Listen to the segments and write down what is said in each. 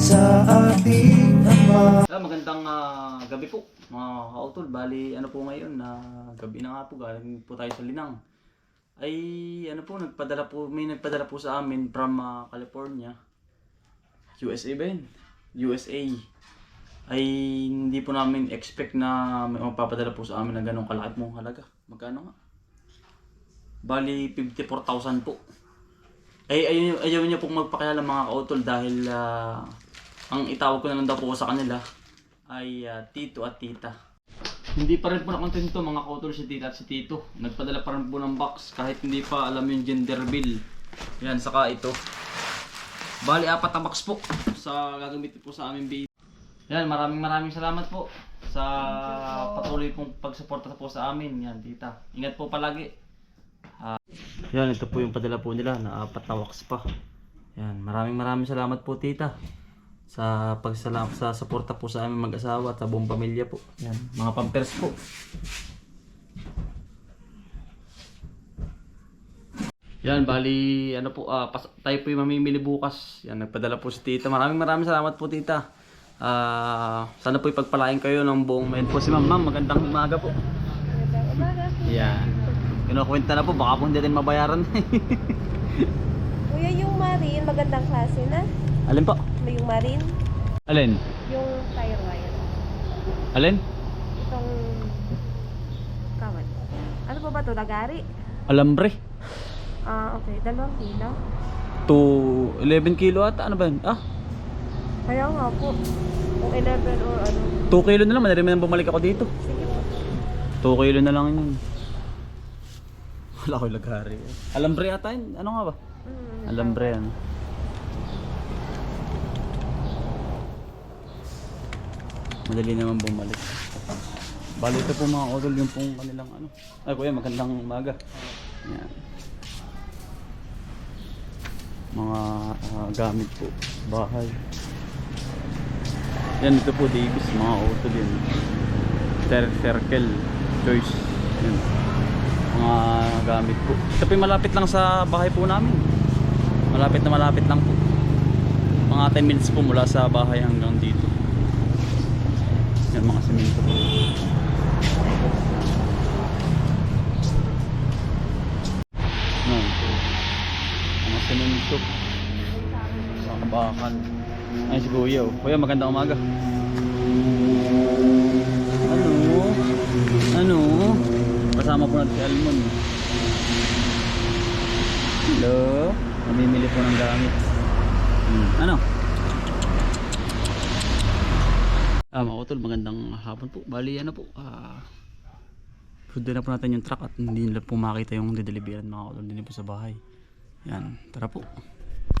sa ating Ama Ah, magandang ah, gabi po mga kautol. Bali, ano po ngayon na gabi na nga po galing po tayo sa Linang. Ay ano po nagpadala po may nagpadala po sa amin from ah, California. USA ba yun? USA. Ay hindi po namin expect na may magpapadala po sa amin ng ganong kalaki mong halaga. Magkano nga? Bali 54,000 po. Ay ayaw, ayaw niya pong magpakialam mga kautol dahil ah, ang itawag ko na lang daw po sa kanila ay ah, tito at tita. Hindi pa rin po nakontento mga kautol si tita at si tito. Nagpadala pa rin po ng box kahit hindi pa alam yung gender bill. Yan, saka ito. Bali, apat na box po sa gagamitin po sa aming baby. Yan, maraming maraming salamat po sa patuloy pong pagsuporta po sa amin. Yan, tita. Ingat po palagi. Yan, ito po yung padala po nila na apat na wax pa. Yan, maraming maraming salamat po tita sa pagsalam sa suporta po sa aming mag-asawa at sa buong pamilya po. Yan, mga pampers po. Yan, bali, ano po, ah, pas, tayo po yung mamimili bukas. Yan, nagpadala po si tita. Maraming maraming salamat po tita. Ah, sana po ipagpalain kayo ng buong men po si ma'am. Ma'am, magandang umaga po. Yan. Kinukwenta na po, baka po hindi din mabayaran. Kuya, yung marine, magandang klase na. Alin po? May yung marine, Alin? yung tire wire. Alin? Itong kawan. Ano po ba to Lagari? Alambre. Ah, okay. Dalawang kilo. To 11 kilo ata. Ano ba yun? Ah, Kaya nga po. Kung 11 or ano. 2 kilo na lang. Madali man bumalik ako dito. Sige po. 2 kilo na lang yun. Wala ko lagari. Alambre ata yun. Ano nga ba? Mm, Alambre yan. Madali naman bumalik. Bali ito po mga odol yung pong kanilang ano. Ay kuya magandang umaga. Yan. Mga ah, gamit po. Bahay. Yan ito po Davis mga odol yan. Cir- Circle. Choice. Yan. Mga gamit po. Ito po malapit lang sa bahay po namin. Malapit na malapit lang po. Mga 10 minutes po mula sa bahay hanggang Yan mga semento po. Mga semento. Mga bakan. Ay si Kuya oh. Kuya magandang umaga. Ano? Ano? Kasama po natin si Almon. Hello? Namimili po ng gamit. Hmm. Ano? Ah, mga utol, magandang hapon po. Bali, ano po, ah... Food na po natin yung truck at hindi nila po makita yung dideliveran mga utol din po sa bahay. Yan, tara po.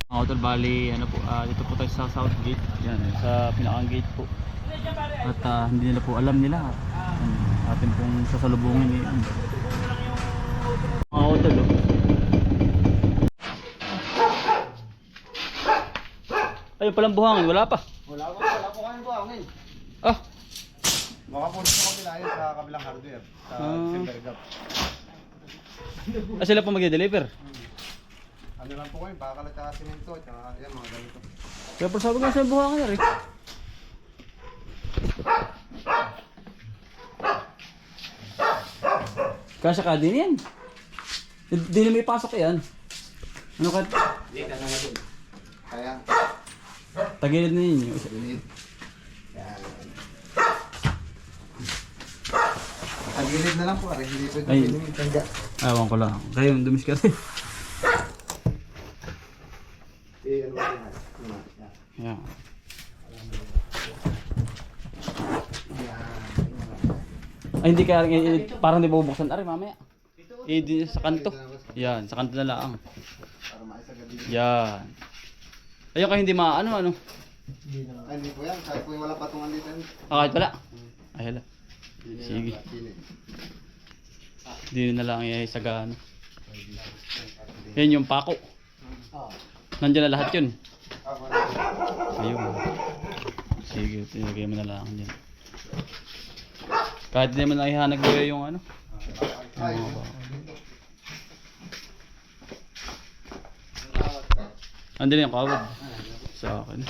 Mga utol, bali, ano po, ah, dito po tayo sa South Gate. Yan, sa pinakang gate po. At ah, hindi nila po alam nila. Yan, atin pong sasalubungin ngayon. Mga utol, oh. Ayun palang buhangin, wala pa. Wala po, wala po kayong buhangin. Ah, Baka po sa kabila yun sa kabilang hardware. Sa Ah. Silver Gap. ah sila po magde-deliver. Ano lang po kayo, bakal at saka simento, at saka yan mga ganito. Kaya pero sabi ko sa buhangin na rin. Kasya ka din yan. Hindi na may pasok yan. Ano ka? Kaya, Tagilid na ninyo. unit. Tagilid na lang po, aray. Hindi pwede Ay. yung tangga. Ewan ko lang. Kayo dumis ka rin. Eh, ano ba yan? Ano ba? Yan. Ay hindi kaya eh, eh, parang di bubuksan. Ari mamaya. Eh di sa kanto. Yan, sa kanto na lang. Yan. Ayun kayo hindi maano ano. Ay, hindi po yan. Kahit po yung wala patungan dito. Ah, kahit wala. Ay hala. Sige. sili. Hindi na lang iayasagano. Yan yung pako. Ah. Nandiyan na lahat yun. Ah. Ayun. Sige, tinagay mo na lang yan. Kahit hindi mo na ihanag yung ano. Oo. dito. Andun yung kawad. Sa akin.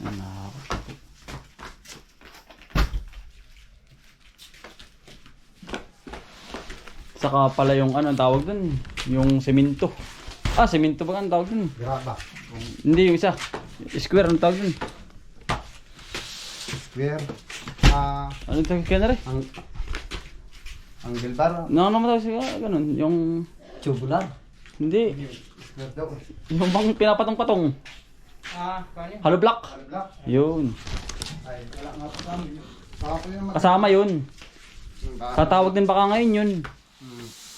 Ano ako? Saka pala yung ano ang tawag dun, yung semento. Ah, semento ba ang tawag dun? Graba. Hindi yung isa. Square ang tawag dun. Square. Ah, Ano tawag kaya na rin? ang ang Gilbar. No, ano mo tawag siya? Ganun. Yung... Tubular. Hindi. Square daw. Yung bang pinapatong-patong. Ah, kanya. Hollow block. Black. Yun. Ay, wala nga pa kami. Baka po yung Kasama yun. Baka- Tatawag din baka ngayon yun. Hmm.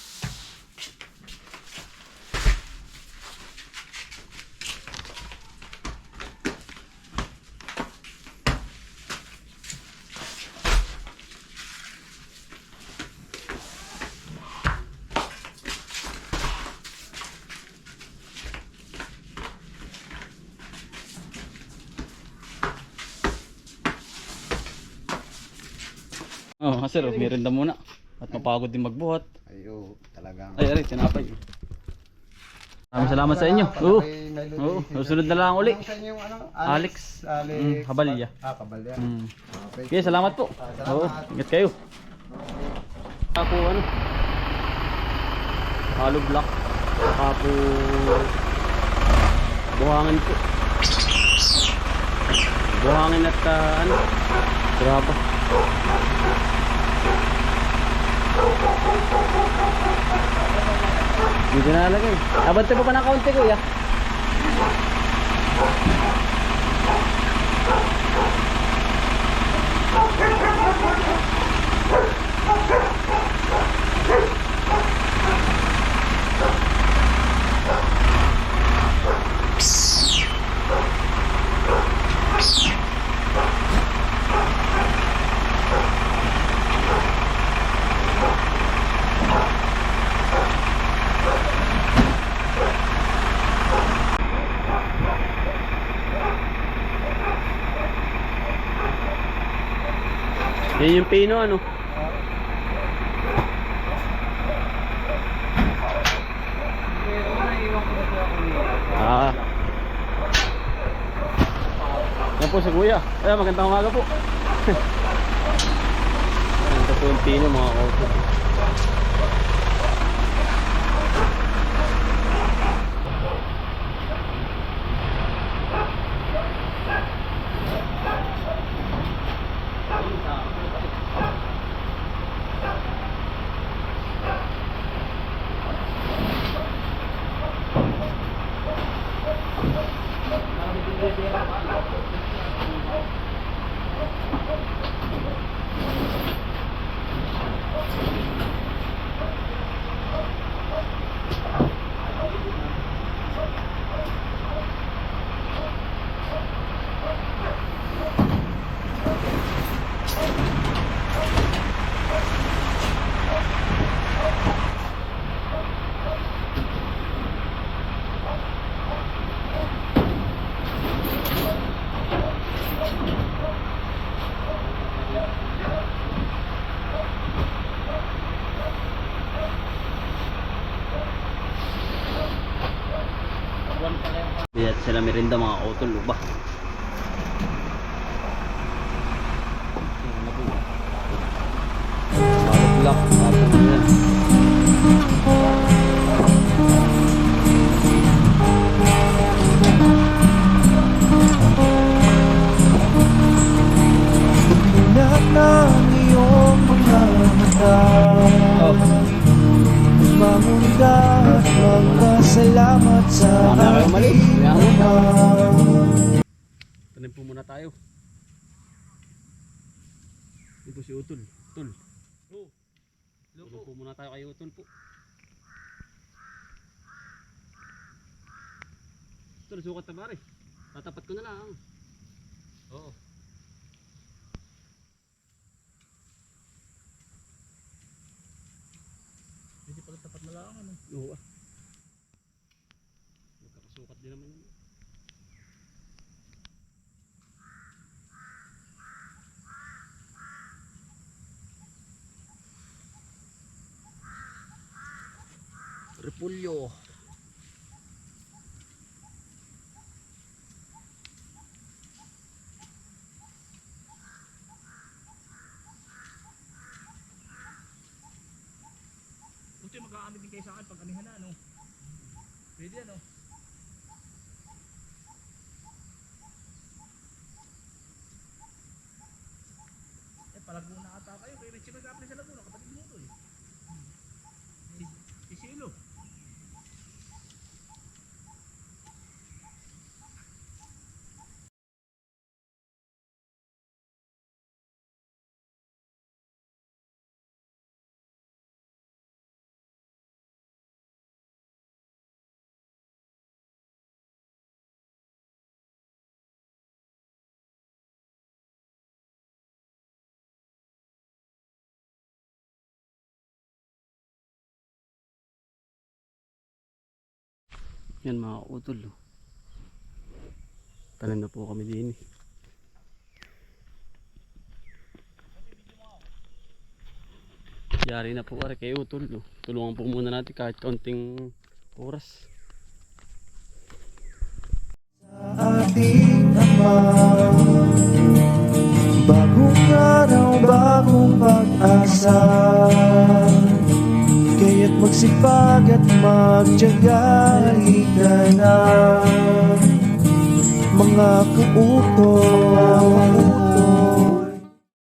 Oh, sir, meron muna. At mapagod din magbuhat. Ayo, talagang. Ay, aray, tinapay. Maraming salamat sa inyo. Oo. Oo, susunod na lang uli. Ano sa inyo yung ano? Alex. Alex. Mm, Kabalya. Ah, Kabalya. Hmm. Okay. Okay, salamat po. salamat. Oo, ingat kayo. Ako ano? Hollow block. Saka po buhangin po. Buhangin at ah, ano? Graba. Dito na nalagay. Abante pa pa ng kaunti kuya. Yan yung pino ano. Ah. Yan po si Kuya. Eh, magandang umaga po. Ito po yung pino mga kaupo. Merinda mga utol ba? Ito si Utol. Utol. Oh. Hello po. muna tayo kay Utol po. Utol, sukat na pare. Tatapat ko na lang. Oo. Hindi pala tapat na lang ano. Oo ah. naman yun. Repulyo. Buti mag-aamin din kayo sa akin pag anihan na, ano? Pwede, ano? Eh, palaguna ata kayo. Kaya may chimagapin sa Laguna. Kapatid mo to, eh. Si, si Silo. Yan mga utol. oh. Na po kami din. eh. Yari na po ari kay utol. oh. Tulungan po muna natin kahit kaunting oras. ating Ama Bagong araw, bagong pag-asa magsipag at magtyaga Halika na. Mga kauto